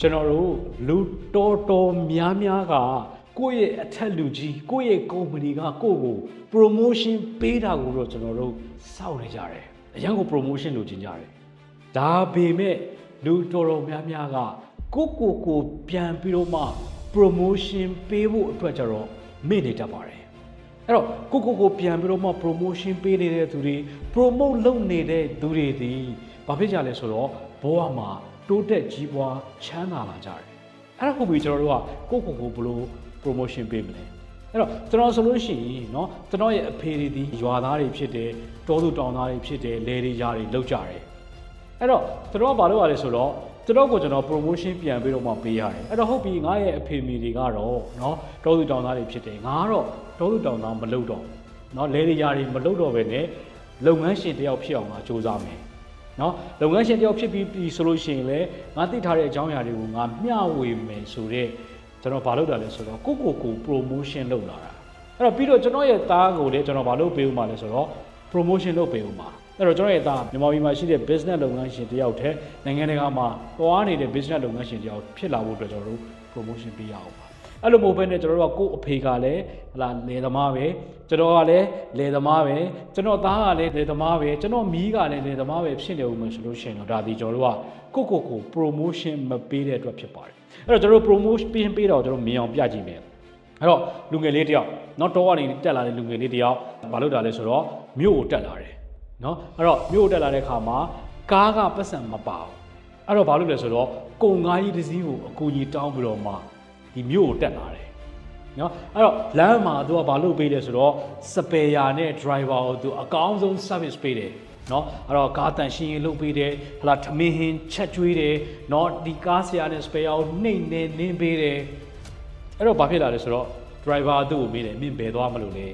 ကျွန်တော်တို့လူတော်တော်များများကကိုယ့်ရဲ့အထက်လူကြီးကိုယ့်ရဲ့ကုမ္ပဏီကကိုယ့်ကို promotion ပေးတာကိုတော့ကျွန်တော်တို့စောင့်နေကြတယ်အရင်က promotion လုပ်ချင်ကြတယ်ဒါပေမဲ့လူတော်တော်များများကကိုယ့်ကိုယ်ကိုပြန်ပြီးတော့မှ promotion ပေးဖို့အတွက်ကြတော့မေ့နေတတ်ပါတယ်အဲ့တော့ကိုကိုကိုပြန်ပြီးတော့မှ promotion ပေးနေတဲ့သူတွေ promote လုပ်နေတဲ့သူတွေဒီဘာဖြစ်ကြလဲဆိုတော့ဘဝမှာ တိုးတက်ကြီးပွားချမ်းသာလာကြတယ်အဲ့ဒါဟုတ်ပြီကျွန်တော်တို့ကကိုကိုကိုဘယ်လို promotion ပေးမလဲအဲ့တော့ကျွန်တော်ဆိုလို့ရှိရင်เนาะကျွန်တော်ရဲ့အဖေတွေဒီရွာသားတွေဖြစ်တယ်တောသူတောင်သားတွေဖြစ်တယ်လယ်တွေယာတွေလောက်ကြတယ်အဲ့တော့ကျွန်တော်ကဘာလုပ်ရလဲဆိုတော့ကျွန်တော်ကိုကျွန်တော် promotion ပြန်ပြီးတော့မှပေးရတယ်အဲ့တော့ဟုတ်ပြီငါရဲ့အဖေမိတွေကတော့เนาะတောသူတောင်သားတွေဖြစ်တယ်ငါကတော့တောသူတောင်သားမလုပ်တော့เนาะလယ်တွေယာတွေမလုပ်တော့ပဲねလုပ်ငန်းရှင်တယောက်ဖြစ်အောင်ငါစူးစမ်းမယ် နော်လုပ်ငန်းရှင်တယောက်ဖြစ်ပြီးပြီဆိုလို့ရှိရင်လည်းငါသိထားတဲ့အကြောင်းအရာတွေကိုငါမျှဝေမယ်ဆိုတော့ကျွန်တော်ဘာလုပ်တာလဲဆိုတော့ကိုကိုကို promotion လုပ်လာတာအဲ့တော့ပြီးတော့ကျွန်တော်ရဲ့သားကိုလည်းကျွန်တော်ဘာလုပ်ပေးဦးမှာလဲဆိုတော့ promotion လုပ်ပေးဦးမှာအဲ့တော့ကျွန်တော်ရဲ့သားမြန်မာပြည်မှာရှိတဲ့ business လုပ်ငန်းရှင်တယောက်တည်းနိုင်ငံတကာမှာသွားနေတဲ့ business လုပ်ငန်းရှင်တယောက်ဖြစ်လာဖို့အတွက်ကျွန်တော်တို့ promotion ပေးရအောင်ပါ အဲ့လိုမဟုတ်ဘဲနဲ့ကျွန်တော်တို့ကကိုယ့်အဖေကလည်းဟလာလယ်သမားပဲကျွန်တော်ကလည်းလယ်သမားပဲကျွန်တော်သားကလည်းလယ်သမားပဲကျွန်တော်မီးကလည်းလယ်သမားပဲဖြစ်နေဦးမယ်ဆိုလို့ရှိရင်တော့ဒါဒီကျွန်တော်တို့ကကိုယ့်ကိုယ်ကို promotion မပေးတဲ့အတွက်ဖြစ်ပါတယ်အဲ့တော့ကျွန်တော်တို့ promotion ပေးတော့ကျွန်တော်မြင်အောင်ပြကြည့်မယ်အဲ့တော့လူငယ်လေးတယောက်နောက်တော့ကနေတက်လာတဲ့လူငယ်လေးတယောက်မလုပ်တာလဲဆိုတော့မြို့ကိုတက်လာတယ်နော်အဲ့တော့မြို့ကိုတက်လာတဲ့ခါမှာကားကပတ်စံမပါဘူးအဲ့တော့ဘာလို့လဲဆိုတော့ကုံငါးကြီးတစ်စီးကိုအကူကြီးတောင်းပြီးတော့မှ ဒီမြို့ကိုတက်လာတယ်နော်အဲ့တော့လမ်းမှာသူကဘာလုပ်ပေးလဲဆိုတော့စပယ်ယာနဲ့ driver ကိုသူအကောင်းဆုံး service ပေးတယ်နော်အဲ့တော့ကားတန်ရှင်းရင်လုပ်ပေးတယ်ဟလာထမင်းဟင်းချက်ကျွေးတယ်နော်ဒီကားဆရာနဲ့ spare ကိုနှိမ့်နေနင်းပေးတယ်အဲ့တော့ဘာဖြစ်လာလဲဆိုတော့ driver သူ့ကိုမေးတယ်မင်းဘယ်သွားမလို့လဲ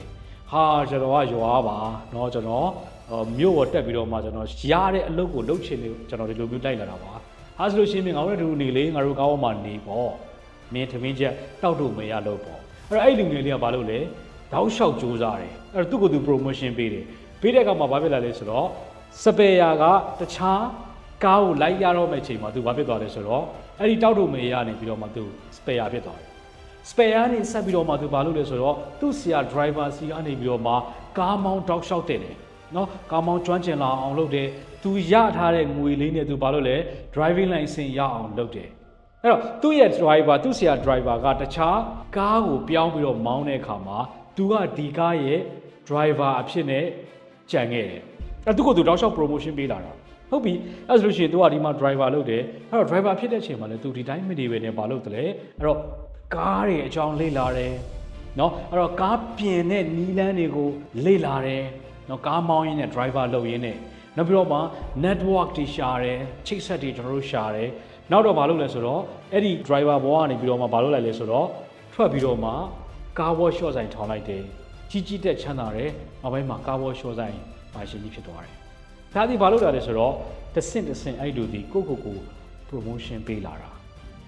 ဟာကျွန်တော်ကရွာပါနော်ကျွန်တော်အော်မြို့ပေါ်တက်ပြီးတော့မှကျွန်တော်ရတဲ့အလုပ်ကိုလုပ်ချင်လို့ကျွန်တော်ဒီလိုမျိုးလိုက်လာတာပါဟာဆိုလို့ရှိရင်ငါတို့တို့နေလေငါတို့ကောင်းအောင်မှနေပေါ့ မင်းသမင်းချက်တောက်တော့မရလို့ပေါ့အဲ့တော့အဲ့လူငယ်လေးကဘာလုပ်လဲတောက်လျှောက်ကြိုးစားတယ်အဲ့တော့သူ့ကိုယ်သူ promotion ပေးတယ်ပေးတဲ့အခါမှာဘာဖြစ်လာလဲဆိုတော့စပယ်ယာကတခြားကားကိုလိုက်ရတော့မယ့်အချိန်မှာသူဘာဖြစ်သွားလဲဆိုတော့အဲ့ဒီတောက်တော့မရနေပြီးတော့မှသူစပယ်ယာဖြစ်သွားတယ်စပယ်ယာနေဆက်ပြီးတော့မှသူဘာလုပ်လဲဆိုတော့သူ့ဆရာ driver စီကနေပြီးတော့မှကားမောင်းတောက်လျှောက်တယ်တယ်နော်ကားမောင်းကျွမ်းကျင်လာအောင်လုပ်တယ်သူရထားတဲ့ငွေလေးနဲ့သူဘာလုပ်လဲ driving license ရအောင်လုပ်တယ် အဲ့တော့သူ့ရဲ့ driver သူ့ဆရာ driver ကတခြားကားကိုပြောင်းပြီးတော့မောင်းတဲ့အခါမှာသူကဒီကားရဲ့ driver အဖြစ်နဲ့ကြံခဲ့တယ်အဲ့သူ့ကိုသူတောက်လျှောက် promotion ပေးလာတာဟုတ်ပြီအဲ့ဆိုလို့ရှိရင်သူကဒီမှာ driver လုပ်တယ်အဲ့တော့ driver ဖြစ်တဲ့အချိန်မှာလည်းသူဒီတိုင်းမနေပဲနဲ့မလုပ်တယ်လေအဲ့တော့ကားတွေအကြောင်းလေ့လာတယ်နော်အဲ့တော့ကားပြင်တဲ့နီးလန်းတွေကိုလေ့လာတယ်နော်ကားမောင်းရင်းနဲ့ driver လုပ်ရင်းနဲ့နောက်ပြီးတော့မှ network တွေရှာတယ်ချိတ်ဆက်တွေကျွန်တော်တို့ရှာတယ် နောက်တော့မလုပ်လဲဆိုတော့အဲ့ဒီ driver ဘောကနေပြီးတော့မှမလုပ်လိုက်လဲဆိုတော့ထွက်ပြီးတော့မှကားဘော short ဆိုင်ထောင်လိုက်တယ်ကြီးကြီးတက်ချမ်းသာတယ်နောက်ပိုင်းမှာကားဘော short ဆိုင်ပါရှင်ကြီးဖြစ်သွားတယ်ဒါဒီဘာလို့လာလဲဆိုတော့တစ်ဆင့်တစ်ဆင့်အဲ့လိုဒီကိုကိုကို promotion ပေးလာတာ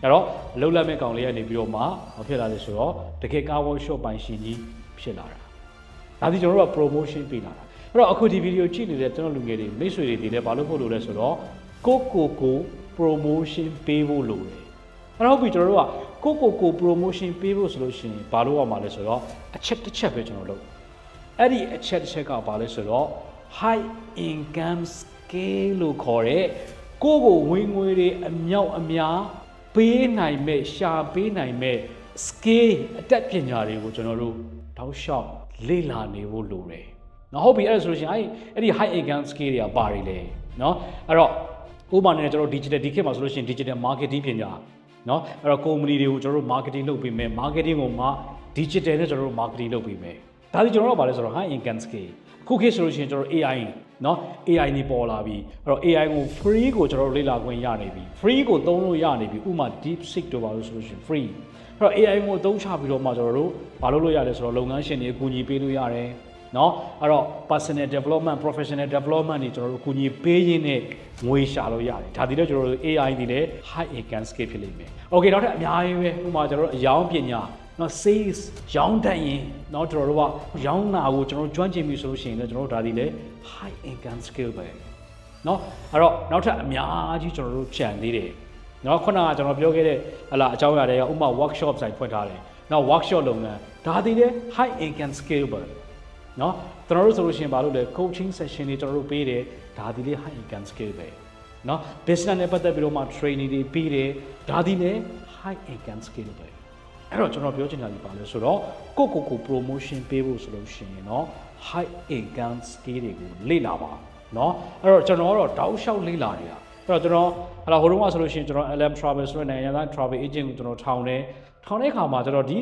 အဲ့တော့အလုံးလက်မဲ့ကောင်လေးကနေပြီးတော့မှမဖြစ်လာလဲဆိုတော့တကယ်ကားဝေါ် shop ပိုင်ရှင်ကြီးဖြစ်လာတာဒါဒီကျွန်တော်တို့က promotion ပေးလာတာအဲ့တော့အခုဒီဗီဒီယိုကြည့်နေတဲ့ကျွန်တော်လူငယ်တွေမိတ်ဆွေတွေဒီလည်းဘာလို့ဖို့လို့လဲဆိုတော့ကိုကိုကို promotion ပေးဖို့လိုတယ်အဲ့တော့ဟုတ်ပြီကျွန်တော်တို့ကကိုကိုကို promotion ပေးဖို့ဆိုလို့ရှိရင်ဘာလို့ရမှာလဲဆိုတော့အချက်တစ်ချက်ပဲကျွန်တော်လုပ်အဲ့ဒီအချက်တစ်ချက်ကဘာလဲဆိုတော့ high income scale လို့ခေါ်တဲ့ကိုယ့်ကိုဝင်ငွေတွေအမြောက်အများပေးနိုင်မဲ့ရှာပေးနိုင်မဲ့ scale အတက်ပညာတွေကိုကျွန်တော်တို့တောက်လျှောက်လေ့လာနေဖို့လိုတယ်။နော်ဟုတ်ပြီအဲ့ဒါဆိုလို့ရှိရင်အဲ့ဒီ high income scale တွေကပါတယ်လေနော်အဲ့တော့ ဥပမာနဲ့ကျွန်တော် digital ဒီခေတ်မှာဆိုလို့ရှိရင် digital marketing ပညာနော်အဲ့တော့ company တွေကိုကျွန်တော်တို့ marketing လုပ်ပေးမယ် marketing ကိုမှ digital နဲ့ကျွန်တော်တို့ marketing လုပ်ပေးမယ်ဒါဒီကျွန်တော်တို့ကဘာလဲဆိုတော့ high income scale ခုခေတ်ဆိုလို့ရှိရင်ကျွန်တော်တို့ AI เนาะ AI နေပေါ်လာပြီအဲ့တော့ AI ကို free ကိုကျွန်တော်တို့လေ့လာခွင့်ရနေပြီ free ကိုသုံးလို့ရနေပြီဥပမာ deep seek တို့ပါလို့ဆိုလို့ရှိရင် free အဲ့တော့ AI ကိုအသုံးချပြီးတော့မှကျွန်တော်တို့ဘာလုပ်လို့ရလဲဆိုတော့လုပ်ငန်းရှင်တွေအကူအညီပေးလို့ရတယ် เนาะအဲ့တော့ personal development professional development တွေကျွန်တော်တို့အကူအညီပေးရင်းနဲ့ငွေရှာလို့ရတယ်ဒါဒီတော့ကျွန်တော်တို့ AI ဒီလည်း high income scale ဖြစ်လိမ့်မယ် okay နောက်ထပ်အများကြီးပဲဥပမာကျွန်တော်တို့အယောင်ပညာနော် sales ရောင်းတတ်ရင်เนาะကျွန်တော်တို့ကရောင်းတာကိုကျွန်တော်တို့ကျွမ်းကျင်ပြီဆိုလို့ရှိရင်လည်းကျွန်တော်တို့ဒါဒီလေ high income skill ပဲเนาะအဲ့တော့နောက်ထပ်အများကြီးကျွန်တော်တို့ကြံသေးတယ် เนาะခုနကကျွန်တော်ပြောခဲ့တဲ့ဟလာအကြောင်းအရာတွေကဥပမာ workshop ဆိုင်ဖွင့်ထားတယ်နောက် workshop လုပ်ငန်းဒါတည်တဲ့ high income scalable เนาะကျွန်တော်တို့ဆိုလို့ရှိရင်ဘာလို့လဲ coaching session တွေကျွန်တော်တို့ပေးတယ်ဒါတည်တဲ့ high income scale ပဲเนาะ business နဲ့ပတ်သက်ပြီးတော့မှ training တွေပေးတယ်ဒါတည်တဲ့ high income scale ပဲအဲ့တော့ကျွန်တော်ပြောချင်တာဒီပါလဲဆိုတော့ကိုကိုကို promotion ပေးဖို့ဆိုလို့ရှိရင်เนาะ high income scale တွေကိုလေ့လာပါเนาะအဲ့တော့ကျွန်တော်ကတော့တောက်လျှောက်လေ့လာနေတာအဲ့တော့ကျွန်တော်ဟလာဟိုတုန်းကဆိုလို့ရှိရင်ကျွန်တော် LM Travel ဆိုတဲ့နိုင်ငံသား travel agent ကိုကျွန်တော်ထောင်တယ်ထောင်တဲ့အခါမှာကျွန်တော်ဒီ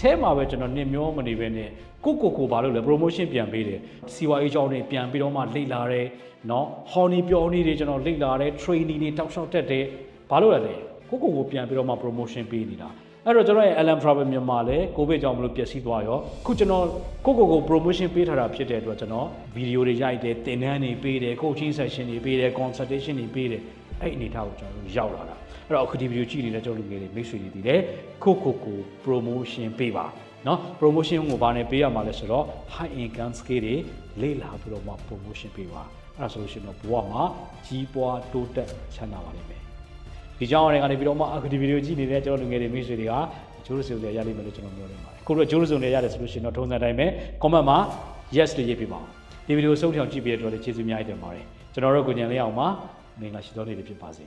အဲမှာပဲကျွန်တော်နင်မျောမနေပဲနဲ့ကိုကိုကိုဘာလို့လဲ promotion ပြန်ပေးတယ် CYA အကြောင်းတွေပြန်ပြီးတော့မှလေ့လာတယ်เนาะ honey ပြောနေတွေကျွန်တော်လေ့လာတယ် training တွေတောက်လျှောက်တက်တယ်ဘာလို့လဲလဲကိုကိုကိုပြန်ပြီးတော့မှ promotion ပေးနေတာအဲ့တော့ကျွန်တော်ရဲ့ LM Travel မြန်မာလည်းကိုဗစ်ကြောင့်မလို့ပျက်စီးသွားရောအခုကျွန်တော်ကိုကိုကို promotion ပေးထားတာဖြစ်တဲ့အတွက်ကျွန်တော်ဗီဒီယိုတွေရိုက်တယ်သင်တန်းတွေပေးတယ် coaching session တွေပေးတယ် consultation တွေပေးတယ် အဲ့အနေထားကိုကျွန်တော်တို့ရောက်လာတာအဲ့တော့အခုဒီဗီဒီယိုကြည့်နေတဲ့ကျွန်တော်လူငယ်တွေမိတ်ဆွေတွေဒီလေကိုကိုကို promotion ပေးပါနော် promotion ကိုဘာနဲ့ပေးရမှာလဲဆိုတော့ high income scale တွေလေ့လာပြီးတော့မှ promotion ပေးပါအဲ့ဒါဆိုလို့ရှိရင်တော့ဘဝမှာကြီးပွားတိုးတက်ချမ်းသာပါလိမ့်မယ်ဒီကြောင်းအနေကနေပြီးတော့မှအခုဒီဗီဒီယိုကြည့်နေတဲ့ကျွန်တော်လူငယ်တွေမိတ်ဆွေတွေကဂျိုးရစုံတွေရလိမ့်မယ်လို့ကျွန်တော်ပြောနေပါတယ်ခုလိုဂျိုးရစုံတွေရတယ်ဆိုလို့ရှိရင်တော့ထုံစံတိုင်းပဲ comment မှာ yes လို့ရေးပြပါဦးဒီဗီဒီယိုဆုံးဖြောင်ကြည့်ပြီးတော့လည်းကျေးဇူးများတင်ပါတယ်ကျွန်တော်တို့ကိုကြံလေးအောင်ပါ မင်္ဂလာရှိသောနေ့တွေဖြစ်ပါစေ